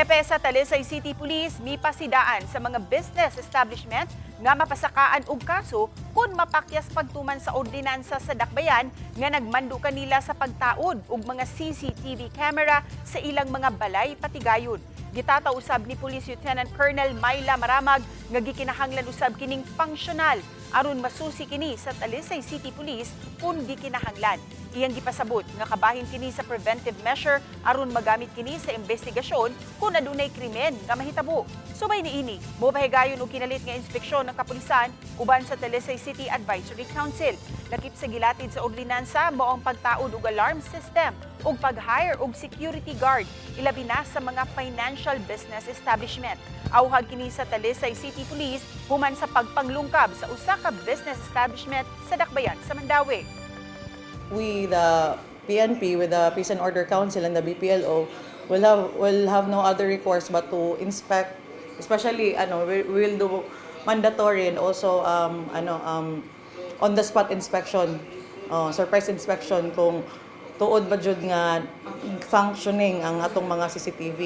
Hepe sa Talisay City Police, mi pasidaan sa mga business establishment nga mapasakaan og kaso kung mapakyas pagtuman sa ordinansa sa dakbayan nga nagmando kanila sa pagtaod og mga CCTV camera sa ilang mga balay patigayon. Gitata usab ni Police Lieutenant Colonel Myla Maramag nga gikinahanglan usab kining pangsyonal aron masusi kini sa Talisay City Police kung gikinahanglan. Iyang gipasabot nga kabahin kini sa preventive measure aron magamit kini sa investigasyon kung adunay krimen nga mahitabo. Subay niini, mopahigayon og kinalit nga inspeksyon ng kapulisan uban sa Talisay City Advisory Council. Lakip sa gilatid sa ordinansa mao ang pagtaod og alarm system ug pag-hire og security guard ilabi na sa mga financial business establishment. Awhag kini sa Talisay City Police human sa pagpanglungkab sa usa ka business establishment sa Dakbayan sa Mandawi. we, the PNP, with the Peace and Order Council and the BPLO, will have will have no other recourse but to inspect, especially ano, we will do mandatory and also um, ano um, on the spot inspection, uh, surprise inspection kung tuod ba jud nga functioning ang atong mga CCTV.